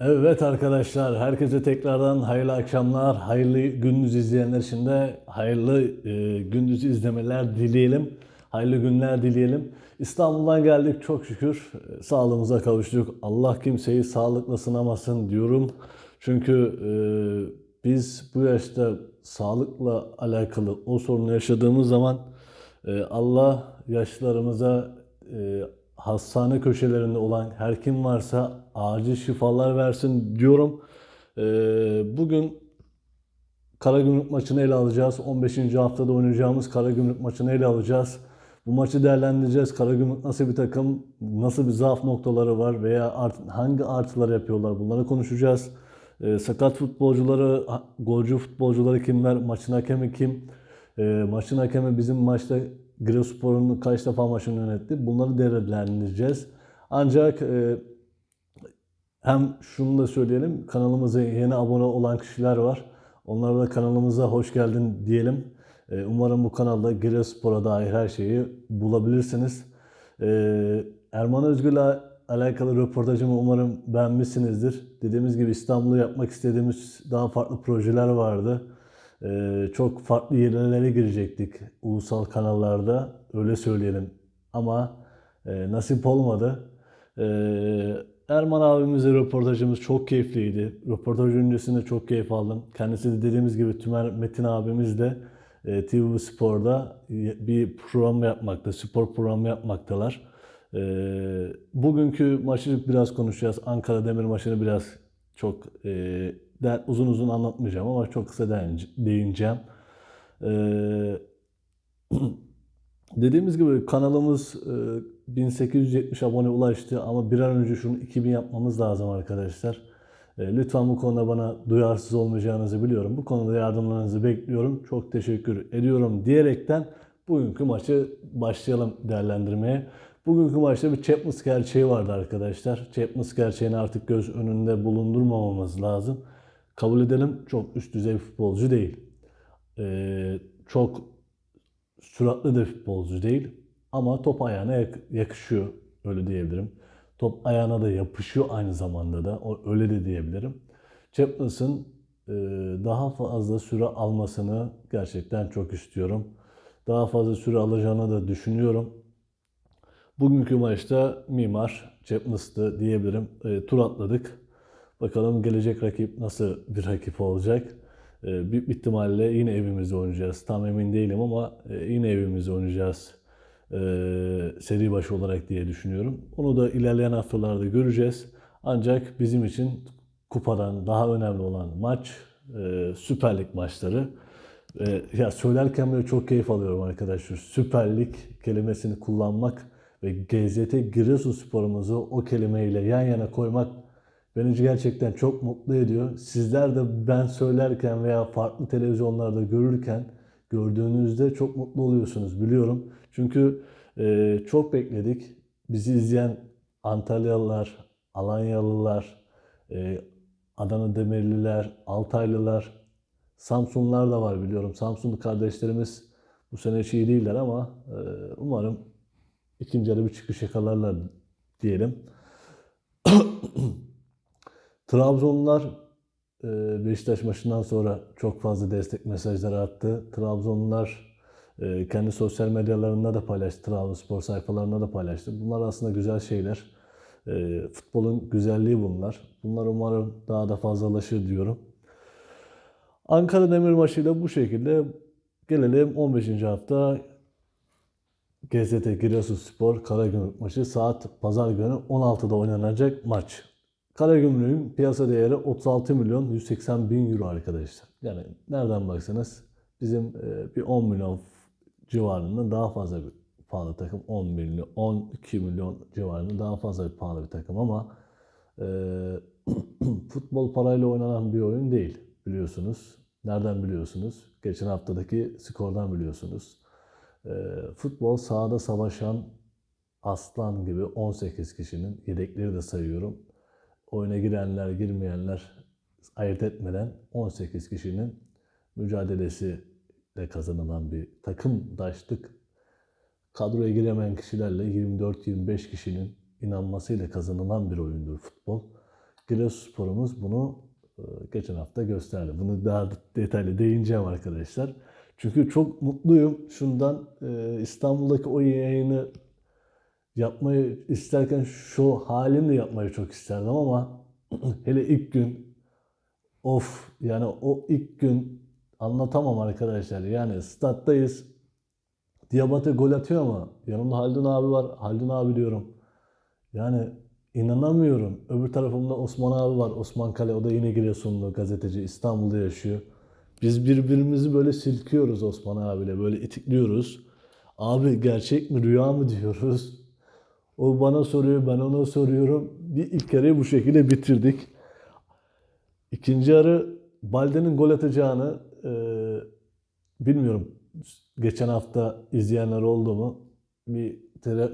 Evet arkadaşlar, herkese tekrardan hayırlı akşamlar, hayırlı gündüz izleyenler için de hayırlı e, gündüz izlemeler dileyelim. Hayırlı günler dileyelim. İstanbul'dan geldik çok şükür. Sağlığımıza kavuştuk. Allah kimseyi sağlıkla sınamasın diyorum. Çünkü e, biz bu yaşta sağlıkla alakalı o sorunu yaşadığımız zaman e, Allah yaşlarımıza e, hastane köşelerinde olan her kim varsa acil şifalar versin diyorum. E, bugün Karagümrük maçını ele alacağız. 15. haftada oynayacağımız Karagümrük maçını ele alacağız. Bu maçı değerlendireceğiz. Karagümrük nasıl bir takım, nasıl bir zaaf noktaları var veya art- hangi artılar yapıyorlar bunları konuşacağız. E, sakat futbolcuları, golcü futbolcuları kimler, maçın hakemi kim, e, maçın hakemi bizim maçta Giresunspor'un kaç defa maçını yönetti. Bunları değerlendireceğiz. Ancak e, hem şunu da söyleyelim, kanalımıza yeni abone olan kişiler var. Onlara da kanalımıza hoş geldin diyelim. Ee, Umarım bu kanalda Giresunspor'a dair her şeyi bulabilirsiniz. Ee, Erman Özgür'le alakalı röportajımı umarım beğenmişsinizdir. Dediğimiz gibi İstanbul'u yapmak istediğimiz daha farklı projeler vardı. Ee, Çok farklı yerlere girecektik ulusal kanallarda, öyle söyleyelim. Ama e, nasip olmadı. Ee, Erman abimizle röportajımız çok keyifliydi. Röportaj öncesinde çok keyif aldım. Kendisi de dediğimiz gibi Tümer Metin abimiz de e, TV Spor'da bir program yapmakta, spor programı yapmaktalar. Ee, bugünkü maçı biraz konuşacağız. Ankara Demir maçını biraz çok e, der, uzun uzun anlatmayacağım ama çok kısa değineceğim. Ee, Dediğimiz gibi kanalımız e, 1870 abone ulaştı ama bir an önce şunu 2000 yapmamız lazım arkadaşlar. E, Lütfen bu konuda bana duyarsız olmayacağınızı biliyorum. Bu konuda yardımlarınızı bekliyorum. Çok teşekkür ediyorum diyerekten bugünkü maçı başlayalım değerlendirmeye. Bugünkü maçta bir Chapman's gerçeği vardı arkadaşlar. Chapman's gerçeğini artık göz önünde bulundurmamamız lazım. Kabul edelim çok üst düzey futbolcu değil. E, çok süratli de futbolcu değil ama top ayağına yak- yakışıyor öyle diyebilirim. Top ayağına da yapışıyor aynı zamanda da öyle de diyebilirim. Chapman'sın e, daha fazla süre almasını gerçekten çok istiyorum. Daha fazla süre alacağını da düşünüyorum. Bugünkü maçta Mimar Chapman'stı diyebilirim. E, tur atladık. Bakalım gelecek rakip nasıl bir rakip olacak. E, büyük ihtimalle yine evimizde oynayacağız. Tam emin değilim ama e, yine evimizde oynayacağız. E, seri başı olarak diye düşünüyorum. Onu da ilerleyen haftalarda göreceğiz. Ancak bizim için kupadan daha önemli olan maç e, Süper Lig maçları. Ya söylerken böyle çok keyif alıyorum arkadaşlar. Süper Lig kelimesini kullanmak ve GZT Giresunspor'umuzu o kelimeyle yan yana koymak beni gerçekten çok mutlu ediyor. Sizler de ben söylerken veya farklı televizyonlarda görürken gördüğünüzde çok mutlu oluyorsunuz biliyorum. Çünkü e, çok bekledik. Bizi izleyen Antalyalılar, Alanyalılar, e, Adana Demirliler, Altaylılar, Samsunlar da var biliyorum. Samsunlu kardeşlerimiz bu sene hiç iyi değiller ama e, umarım ikinci yarı bir çıkış yakalarlar diyelim. Trabzonlular e, Beşiktaş maçından sonra çok fazla destek mesajları attı. Trabzonlular e, kendi sosyal medyalarında da paylaştı. Trabzonspor sayfalarında da paylaştı. Bunlar aslında güzel şeyler. E, Futbolun güzelliği bunlar. Bunlar umarım daha da fazlalaşır diyorum. Ankara Demir maçıyla bu şekilde gelelim 15. hafta GZT Giresunspor Karagümrük maçı saat pazar günü 16'da oynanacak maç. Karagümrük'ün piyasa değeri 36 milyon 180 bin euro arkadaşlar. Yani nereden baksanız bizim e, bir 10 milyon civarında daha fazla bir pahalı takım. 10 milyon, 12 milyon civarında daha fazla bir pahalı bir takım ama e, futbol parayla oynanan bir oyun değil biliyorsunuz. Nereden biliyorsunuz? Geçen haftadaki skordan biliyorsunuz. E, futbol sahada savaşan aslan gibi 18 kişinin yedekleri de sayıyorum oyuna girenler, girmeyenler ayırt etmeden 18 kişinin mücadelesiyle kazanılan bir takımdaşlık. Kadroya giremeyen kişilerle 24-25 kişinin inanmasıyla kazanılan bir oyundur futbol. Giresunspor'umuz bunu e, geçen hafta gösterdi. Bunu daha detaylı değineceğim arkadaşlar. Çünkü çok mutluyum şundan e, İstanbul'daki o yayını yapmayı isterken şu halimle yapmayı çok isterdim ama hele ilk gün of yani o ilk gün anlatamam arkadaşlar. Yani stat'tayız. Diabate gol atıyor ama yanımda Haldun abi var. Haldun abi diyorum. Yani inanamıyorum. Öbür tarafımda Osman abi var. Osman Kale o da yine Giresunlu gazeteci. İstanbul'da yaşıyor. Biz birbirimizi böyle silkiyoruz Osman abiyle. Böyle itikliyoruz. Abi gerçek mi rüya mı diyoruz. O bana soruyor ben ona soruyorum. Bir ilk kere bu şekilde bitirdik. İkinci yarı Balde'nin gol atacağını e, bilmiyorum. Geçen hafta izleyenler oldu mu? Bir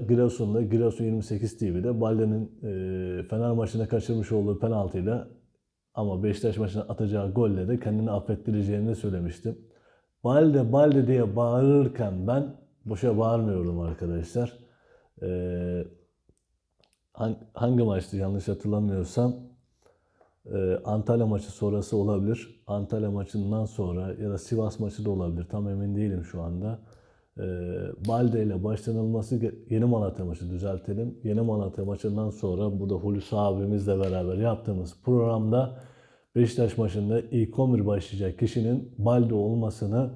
Giresun'da, Giresun 28 TV'de Balde'nin e, Fener maçında kaçırmış olduğu penaltıyla ama Beşiktaş maçına atacağı golle de kendini affettireceğini söylemiştim. Balde, Balde diye bağırırken ben boşa bağırmıyordum arkadaşlar. E, hang- hangi maçtı yanlış hatırlamıyorsam ee, Antalya maçı sonrası olabilir. Antalya maçından sonra ya da Sivas maçı da olabilir. Tam emin değilim şu anda. Ee, Balde ile başlanılması Yeni Malatya maçı düzeltelim. Yeni Malatya maçından sonra burada Hulusi abimizle beraber yaptığımız programda Beşiktaş maçında ilk 11 başlayacak kişinin Balde olmasını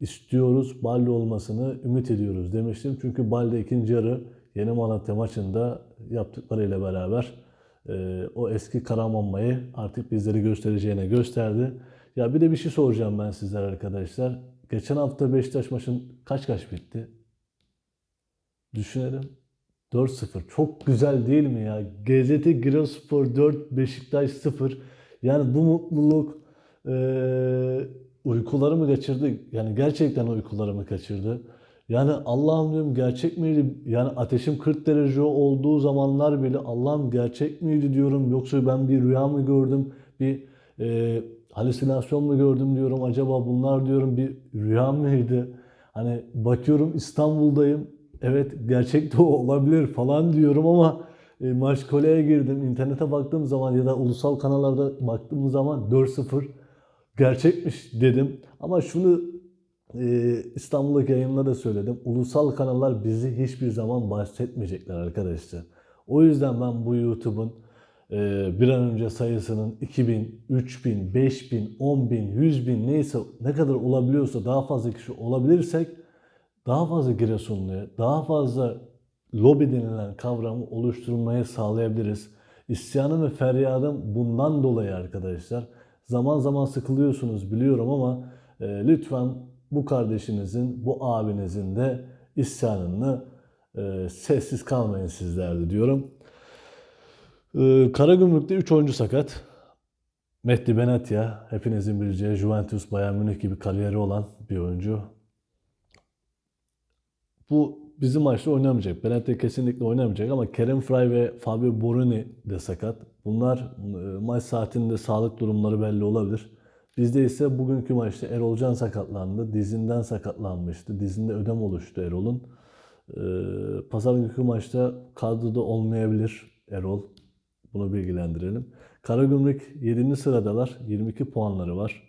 istiyoruz. Balde olmasını ümit ediyoruz demiştim. Çünkü Balde ikinci yarı Yeni Malatya maçında yaptıklarıyla beraber e, o eski Karamanmayı artık bizleri göstereceğine gösterdi. Ya bir de bir şey soracağım ben sizlere arkadaşlar. Geçen hafta Beşiktaş maçın kaç kaç bitti? Düşünelim. 4-0. Çok güzel değil mi ya? GZT Giresunspor 4, Beşiktaş 0. Yani bu mutluluk eee uykularımı kaçırdı. Yani gerçekten uykularımı kaçırdı. Yani Allah'ım diyorum gerçek miydi? Yani ateşim 40 derece olduğu zamanlar bile Allah'ım gerçek miydi diyorum. Yoksa ben bir rüya mı gördüm? Bir eee halüsinasyon mu gördüm diyorum. Acaba bunlar diyorum bir rüya mıydı? Hani bakıyorum İstanbul'dayım. Evet gerçek de olabilir falan diyorum ama e, Maşkole'ye girdim. internete baktığım zaman ya da ulusal kanallarda baktığım zaman 4-0 gerçekmiş dedim. Ama şunu e, İstanbul'daki yayınla da söyledim. Ulusal kanallar bizi hiçbir zaman bahsetmeyecekler arkadaşlar. O yüzden ben bu YouTube'un e, bir an önce sayısının 2000, 3000, 5000, 10000, 100.000 neyse ne kadar olabiliyorsa daha fazla kişi olabilirsek daha fazla Giresunlu'ya, daha fazla lobi denilen kavramı oluşturmayı sağlayabiliriz. İsyanım ve feryadım bundan dolayı arkadaşlar. Zaman zaman sıkılıyorsunuz biliyorum ama e, lütfen bu kardeşinizin, bu abinizin de isyanını e, sessiz kalmayın sizler de diyorum. E, Karagümrük'te 3 oyuncu sakat. Mehdi Benatya, hepinizin bileceği Juventus, Bayern Münih gibi kariyeri olan bir oyuncu. Bu bizim maçta oynamayacak. Benatya kesinlikle oynamayacak ama Kerem Fry ve Fabio Borini de sakat. Bunlar e, maç saatinde sağlık durumları belli olabilir. Bizde ise bugünkü maçta Erol Can sakatlandı. Dizinden sakatlanmıştı. Dizinde ödem oluştu Erol'un. E, Pazar günkü maçta kadroda olmayabilir Erol. Bunu bilgilendirelim. Karagümrük 7. sıradalar. 22 puanları var.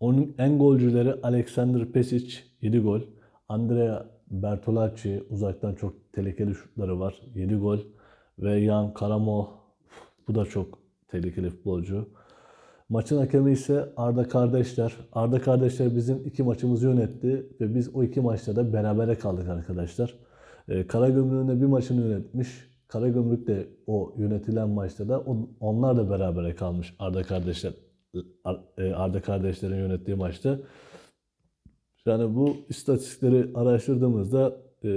Onun en golcüleri Alexander Pesic 7 gol. Andrea Bertolacci uzaktan çok tehlikeli şutları var. 7 gol. Ve Jan Karamo bu da çok tehlikeli futbolcu. Maçın hakemi ise Arda Kardeşler. Arda Kardeşler bizim iki maçımızı yönetti ve biz o iki maçta da berabere kaldık arkadaşlar. Ee, Karagümrük'ün de bir maçını yönetmiş. Karagümrük de o yönetilen maçta da on- onlar da berabere kalmış Arda Kardeşler Ar- e, Arda Kardeşler'in yönettiği maçta. Yani bu istatistikleri araştırdığımızda e,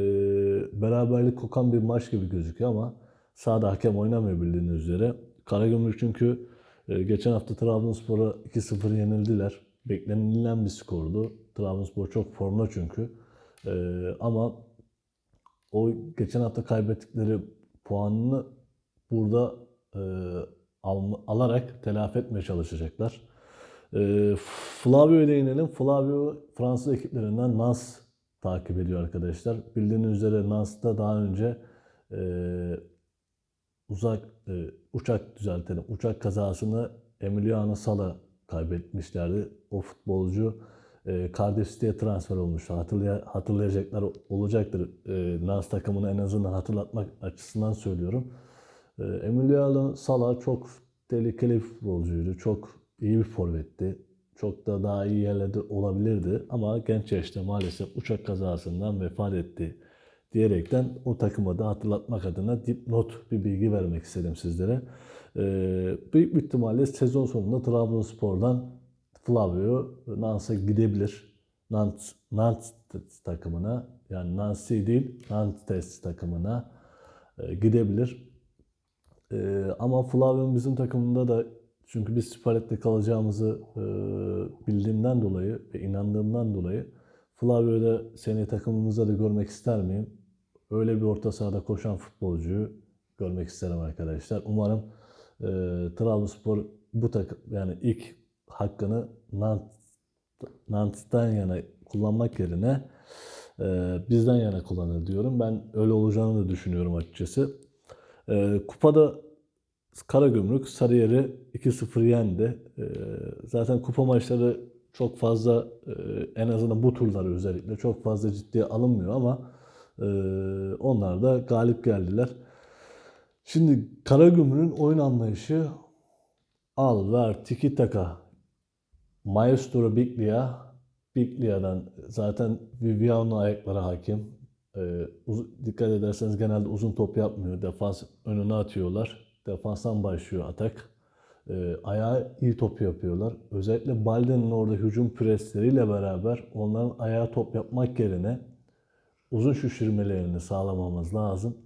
beraberlik kokan bir maç gibi gözüküyor ama sahada hakem oynamıyor bildiğiniz üzere. Karagümrük çünkü geçen hafta Trabzonspor'a 2-0 yenildiler. Beklenilen bir skordu. Trabzonspor çok formda çünkü. E, ama o geçen hafta kaybettikleri puanını burada e, al- alarak telafi etmeye çalışacaklar. E, Flavio'ya değinelim. Flavio Fransız ekiplerinden Nas takip ediyor arkadaşlar. Bildiğiniz üzere Nas'ta daha önce e, uzak e, uçak düzeltelim. Uçak kazasını Emiliano Sala kaybetmişlerdi. O futbolcu e, Cardiff City'ye transfer olmuştu. Hatırlay hatırlayacaklar olacaktır. E, Nans takımını en azından hatırlatmak açısından söylüyorum. E, Emiliano Sala çok tehlikeli bir futbolcuydu. Çok iyi bir forvetti. Çok da daha iyi yerlerde olabilirdi. Ama genç yaşta maalesef uçak kazasından vefat etti diyerekten o takımı da hatırlatmak adına dipnot bir bilgi vermek istedim sizlere. Ee, büyük bir ihtimalle sezon sonunda Trabzonspor'dan Flavio Nance'a gidebilir. Nantes, Nantes takımına yani Nancy değil Nantes takımına e, gidebilir. E, ama Flavio'nun bizim takımında da çünkü biz Süper kalacağımızı e, bildiğimden dolayı ve inandığımdan dolayı Flavio'yu da seni takımımızda da görmek ister miyim? Öyle bir orta sahada koşan futbolcuyu görmek isterim arkadaşlar. Umarım e, Trabzonspor bu takım yani ilk hakkını Nant, Nant'tan yana kullanmak yerine e, bizden yana kullanır diyorum. Ben öyle olacağını da düşünüyorum açıkçası. E, kupada Karagümrük Sarıyer'i 2-0 yendi. E, zaten kupa maçları çok fazla e, en azından bu turları özellikle çok fazla ciddiye alınmıyor ama onlar da galip geldiler. Şimdi Karagümrük'ün oyun anlayışı al ver tiki taka Maestro Biglia Biglia'dan zaten Viviano ayaklara hakim. E, uz- dikkat ederseniz genelde uzun top yapmıyor. Defans önüne atıyorlar. Defanstan başlıyor atak. E, ayağı iyi top yapıyorlar. Özellikle Balde'nin orada hücum presleriyle beraber onların ayağı top yapmak yerine uzun şişirmelerini sağlamamız lazım.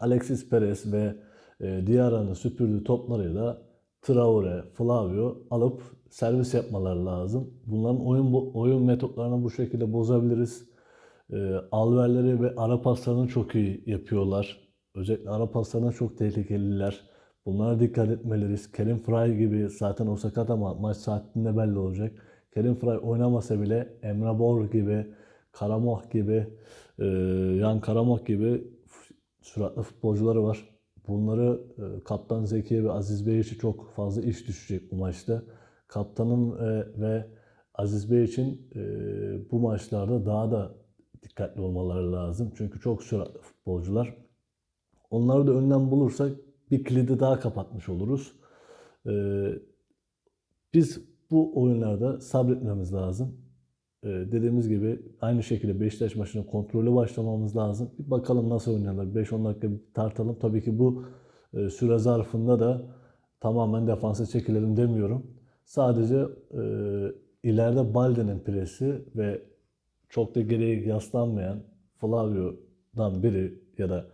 Alexis Perez ve e, Diarra'nın süpürdüğü toplarıyla Traore, Flavio alıp servis yapmaları lazım. Bunların oyun oyun metotlarını bu şekilde bozabiliriz. E, alverleri ve ara paslarını çok iyi yapıyorlar. Özellikle ara paslarına çok tehlikeliler. Bunlara dikkat etmeliriz. Kerim Fry gibi zaten o sakat ama maç saatinde belli olacak. Kerim Fry oynamasa bile Emre Bor gibi, Karamoh gibi, e, Yan Karamoh gibi süratli futbolcuları var. Bunları e, Kaptan Zeki ve Aziz Bey için çok fazla iş düşecek bu maçta. Kaptanın e, ve Aziz Bey için e, bu maçlarda daha da dikkatli olmaları lazım. Çünkü çok süratli futbolcular. Onları da önlem bulursak bir kilidi daha kapatmış oluruz. Biz bu oyunlarda sabretmemiz lazım. Ee, dediğimiz gibi aynı şekilde Beşiktaş maçının kontrolü başlamamız lazım. Bir bakalım nasıl oynarlar. 5-10 dakika tartalım. Tabii ki bu e, süre zarfında da tamamen defansa çekilelim demiyorum. Sadece e, ileride Balde'nin presi ve çok da geriye yaslanmayan Flavio'dan biri ya da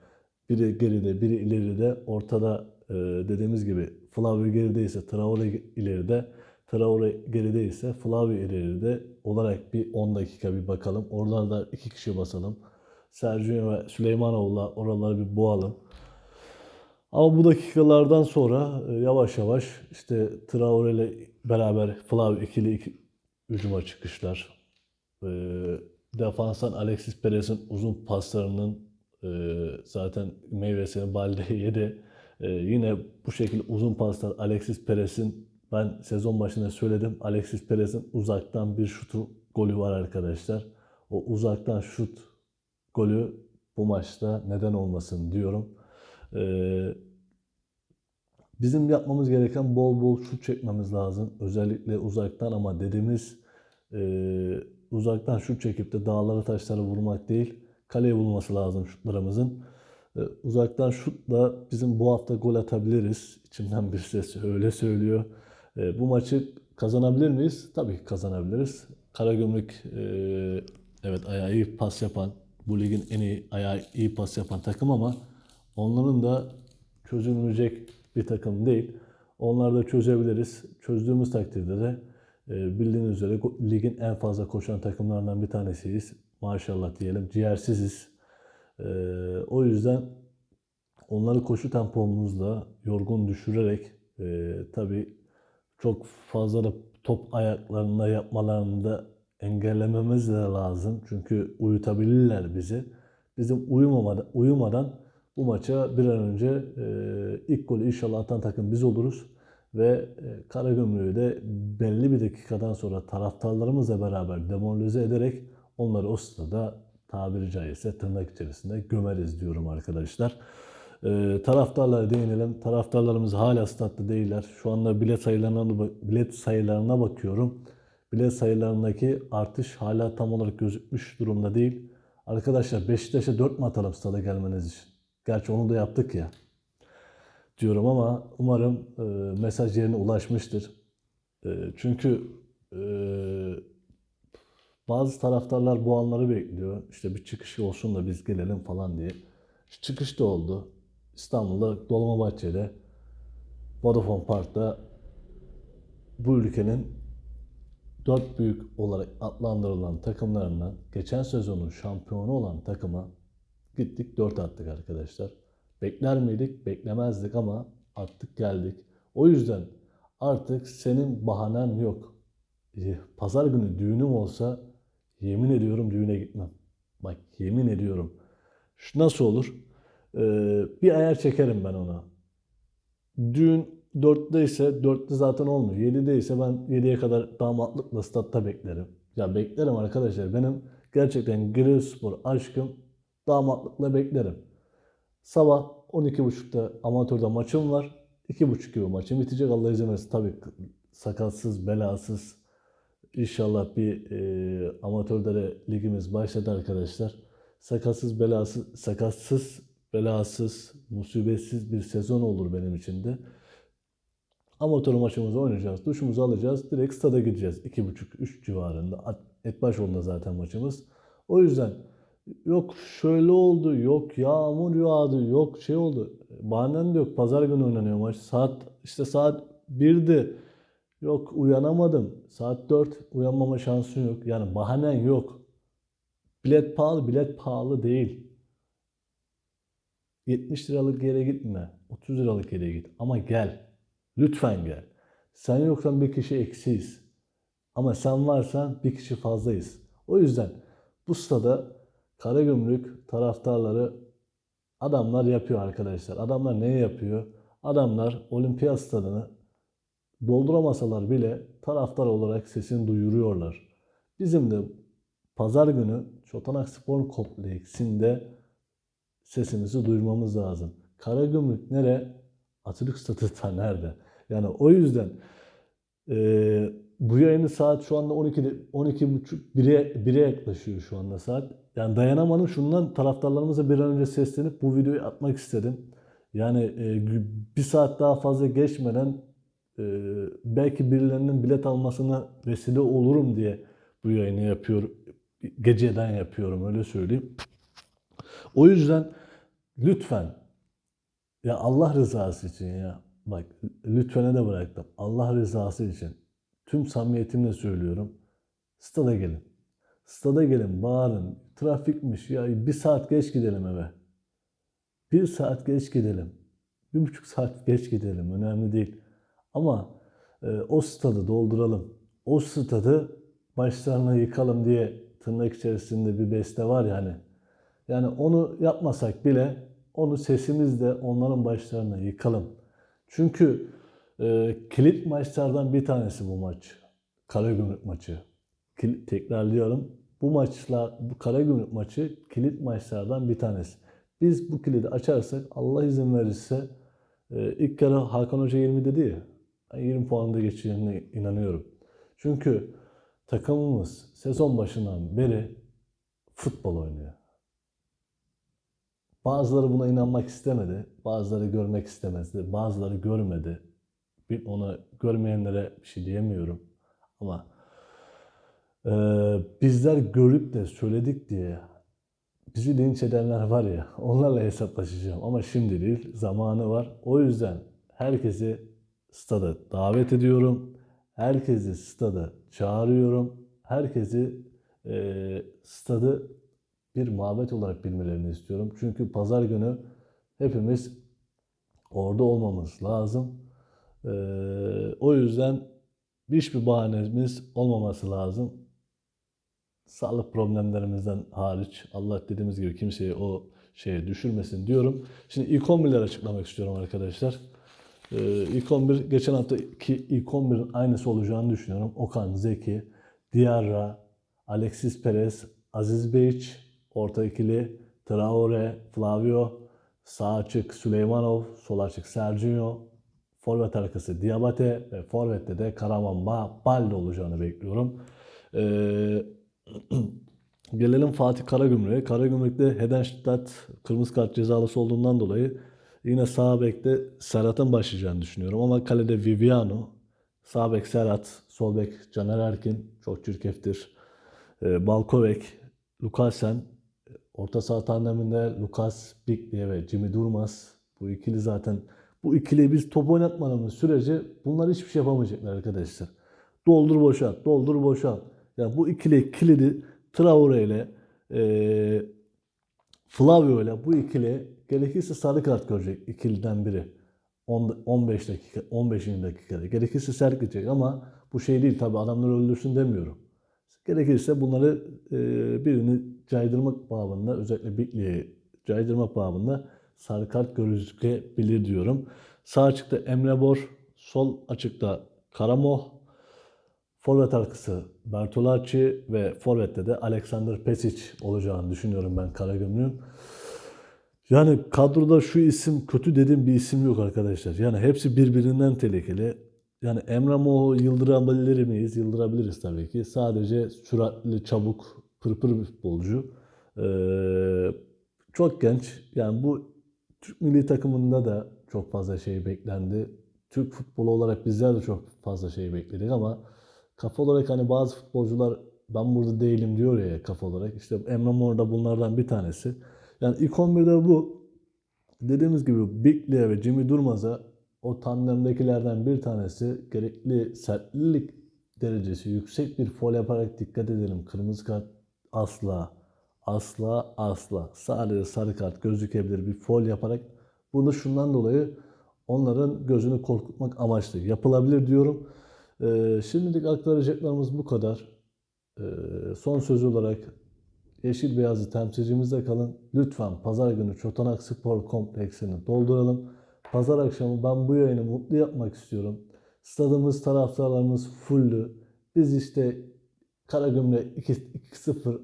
biri geride, biri ileride, ortada e, dediğimiz gibi Flavio gerideyse Traore ileride, Traore gerideyse Flavio ileride olarak bir 10 dakika bir bakalım. Oradan da iki kişi basalım. Sergio ve Süleymanov'la oraları bir boğalım. Ama bu dakikalardan sonra e, yavaş yavaş işte Traore ile beraber Flavio ikili iki, hücuma çıkışlar. E, defanstan Alexis Perez'in uzun paslarının e, zaten meyvesini Balde yedi. E, yine bu şekilde uzun paslar Alexis Perez'in ben sezon başında söyledim. Alexis Perez'in uzaktan bir şutu golü var arkadaşlar. O uzaktan şut golü bu maçta neden olmasın diyorum. Ee, bizim yapmamız gereken bol bol şut çekmemiz lazım. Özellikle uzaktan ama dediğimiz e, uzaktan şut çekip de dağlara taşlara vurmak değil. Kaleye bulması lazım şutlarımızın. Ee, uzaktan şutla bizim bu hafta gol atabiliriz. İçimden bir ses öyle söylüyor. Ee, bu maçı kazanabilir miyiz? Tabii ki kazanabiliriz. Karagümrük e, evet ayağı iyi pas yapan, bu ligin en iyi ayağı iyi pas yapan takım ama onların da çözülmeyecek bir takım değil. Onları da çözebiliriz. Çözdüğümüz takdirde de e, bildiğiniz üzere ligin en fazla koşan takımlarından bir tanesiyiz. Maşallah diyelim. Ciğersiziz. E, o yüzden onları koşu tempomuzla yorgun düşürerek e, tabii çok fazla da top ayaklarında yapmalarını da engellememiz de lazım. Çünkü uyutabilirler bizi. Bizim uyumamadan, uyumadan Bu maça bir an önce e, ilk golü inşallah atan takım biz oluruz. Ve e, Karagümrük'ü de belli bir dakikadan sonra taraftarlarımızla beraber demoralize ederek onları o sırada tabiri caizse tırnak içerisinde gömeriz diyorum arkadaşlar. E, taraftarlara değinelim. Taraftarlarımız hala statta değiller. Şu anda bilet sayılarına, bilet sayılarına bakıyorum. Bilet sayılarındaki artış hala tam olarak gözükmüş durumda değil. Arkadaşlar Beşiktaş'a 4 mü atalım stada gelmeniz için? Gerçi onu da yaptık ya. Diyorum ama umarım e, mesaj yerine ulaşmıştır. E, çünkü e, bazı taraftarlar bu anları bekliyor. İşte bir çıkış olsun da biz gelelim falan diye. Çıkış da oldu. İstanbul'da Dolmabahçe'de Vodafone Park'ta bu ülkenin dört büyük olarak adlandırılan takımlarından geçen sezonun şampiyonu olan takıma gittik dört attık arkadaşlar. Bekler miydik? Beklemezdik ama attık geldik. O yüzden artık senin bahanen yok. Eh, Pazar günü düğünüm olsa yemin ediyorum düğüne gitmem. Bak yemin ediyorum. Nasıl olur? Ee, bir ayar çekerim ben ona. Düğün 4'te ise 4'te zaten olmuyor. 7'de ise ben 7'ye kadar damatlıkla statta beklerim. Ya beklerim arkadaşlar. Benim gerçekten Giresunspor aşkım damatlıkla beklerim. Sabah 12.30'da amatörde maçım var. 2.30 gibi maçım bitecek. Allah izin verirse tabii sakatsız, belasız. İnşallah bir e, amatörde de ligimiz başladı arkadaşlar. Sakatsız, belasız, sakatsız, belasız, musibetsiz bir sezon olur benim için de. Amatör maçımızı oynayacağız. Duşumuzu alacağız. Direkt stada gideceğiz. 2.30-3 civarında. Etbaşoğlu'nda zaten maçımız. O yüzden yok şöyle oldu, yok yağmur yağdı, yok şey oldu. Bahanen de yok. Pazar günü oynanıyor maç. Saat işte saat 1'di. Yok uyanamadım. Saat 4 uyanmama şansın yok. Yani bahanen yok. Bilet pahalı, bilet pahalı değil. 70 liralık yere gitme. 30 liralık yere git. Ama gel. Lütfen gel. Sen yoksan bir kişi eksiyiz. Ama sen varsan bir kişi fazlayız. O yüzden bu stada Karagümrük taraftarları adamlar yapıyor arkadaşlar. Adamlar ne yapıyor? Adamlar olimpiyat stadını dolduramasalar bile taraftar olarak sesini duyuruyorlar. Bizim de pazar günü Çotanak Spor Kompleksinde sesimizi duyurmamız lazım. Karagümrük nere? Atatürk Stadı da nerede? Yani o yüzden e, bu yayını saat şu anda 12'de 12.30 1'e 1'e yaklaşıyor şu anda saat. Yani dayanamadım şundan taraftarlarımıza bir an önce seslenip bu videoyu atmak istedim. Yani e, bir saat daha fazla geçmeden e, belki birilerinin bilet almasına vesile olurum diye bu yayını yapıyorum. Geceden yapıyorum öyle söyleyeyim. O yüzden lütfen ya Allah rızası için ya bak lütfene de bıraktım. Allah rızası için tüm samimiyetimle söylüyorum. Stada gelin. Stada gelin bağırın. Trafikmiş ya bir saat geç gidelim eve. Bir saat geç gidelim. Bir buçuk saat geç gidelim. Önemli değil. Ama e, o stadı dolduralım. O stadı başlarına yıkalım diye tırnak içerisinde bir beste var ya hani. Yani onu yapmasak bile onu sesimizle onların başlarına yıkalım. Çünkü e, kilit maçlardan bir tanesi bu maç. Karagümrük maçı. Kil- tekrarlıyorum. Bu maçla bu Karagümrük maçı kilit maçlardan bir tanesi. Biz bu kilidi açarsak Allah izin verirse e, ilk kere Hakan Hoca 20 dedi ya. Ben 20 puanda geçeceğine inanıyorum. Çünkü takımımız sezon başından beri futbol oynuyor. Bazıları buna inanmak istemedi. Bazıları görmek istemezdi. Bazıları görmedi. Bir ona görmeyenlere bir şey diyemiyorum. Ama e, bizler görüp de söyledik diye bizi linç edenler var ya onlarla hesaplaşacağım. Ama şimdi değil zamanı var. O yüzden herkesi stada davet ediyorum. Herkesi stada çağırıyorum. Herkesi e, stadı bir mabet olarak bilmelerini istiyorum. Çünkü pazar günü hepimiz orada olmamız lazım. Ee, o yüzden hiçbir bahanemiz olmaması lazım. Sağlık problemlerimizden hariç Allah dediğimiz gibi kimseyi o şeye düşürmesin diyorum. Şimdi ilk 11'leri açıklamak istiyorum arkadaşlar. Ee, ilk 11 geçen haftaki ilk 11'in aynısı olacağını düşünüyorum. Okan, Zeki, Diarra, Alexis Perez, Aziz Beyç, orta ikili, Traore, Flavio, sağ açık Süleymanov, sol açık Sergio, forvet arkası Diabate ve forvette de Karaman Ba- Balde olacağını bekliyorum. Ee, Gelelim Fatih Karagümrük'e. Karagümrük'te Hedenstadt kırmızı kart cezalısı olduğundan dolayı yine sağ bekte Serhat'ın başlayacağını düşünüyorum. Ama kalede Viviano, sağ bek Serhat, sol bek Caner Erkin çok çirkeftir. Ee, Balkovek, Lukasen, orta saha tandeminde Lukas Biglia ve Jimmy Durmaz. Bu ikili zaten bu ikili biz top oynatmadığımız sürece bunlar hiçbir şey yapamayacaklar arkadaşlar. Doldur boşalt, doldur boşalt. Ya bu ikili kilidi Traore ile eee Flavio ile bu ikili gerekirse sarı kart görecek ikiliden biri. 10 15 dakika, 15. dakikada. Gerekirse sert gidecek ama bu şey değil tabi adamları öldürsün demiyorum. Gerekirse bunları e, birini caydırmak babında özellikle Bikli'yi caydırmak babında sarı kart gözükebilir diyorum. Sağ açıkta Emre Bor, sol açıkta Karamoh, Forvet arkası Bertolacci ve Forvet'te de Alexander Pesic olacağını düşünüyorum ben Karagümrük'ün. Yani kadroda şu isim kötü dediğim bir isim yok arkadaşlar. Yani hepsi birbirinden tehlikeli. Yani Emre Mor'u yıldırabilir miyiz? Yıldırabiliriz tabii ki. Sadece süratli, çabuk, pırpır bir futbolcu. Ee, çok genç. Yani bu Türk milli takımında da çok fazla şey beklendi. Türk futbolu olarak bizler de çok fazla şey bekledik ama kafa olarak hani bazı futbolcular ben burada değilim diyor ya kafa olarak. İşte Emre Mor da bunlardan bir tanesi. Yani ilk 11'de bu. Dediğimiz gibi Biglia ve Jimmy Durmaz'a o tandemdekilerden bir tanesi gerekli sertlik derecesi yüksek bir foul yaparak dikkat edelim. Kırmızı kart asla asla asla sadece sarı kart gözükebilir bir foul yaparak bunu şundan dolayı onların gözünü korkutmak amaçlı yapılabilir diyorum. Ee, şimdilik aktaracaklarımız bu kadar. Ee, son söz olarak Yeşil Beyazlı temsilcimizde kalın. Lütfen pazar günü Çotanak Spor Kompleksini dolduralım. Pazar akşamı ben bu yayını mutlu yapmak istiyorum. Stadımız, taraftarlarımız fulldü. Biz işte Karagümrük 2-0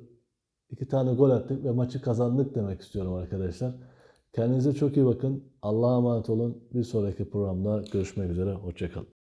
iki tane gol attık ve maçı kazandık demek istiyorum arkadaşlar. Kendinize çok iyi bakın. Allah'a emanet olun. Bir sonraki programda görüşmek üzere. Hoşçakalın.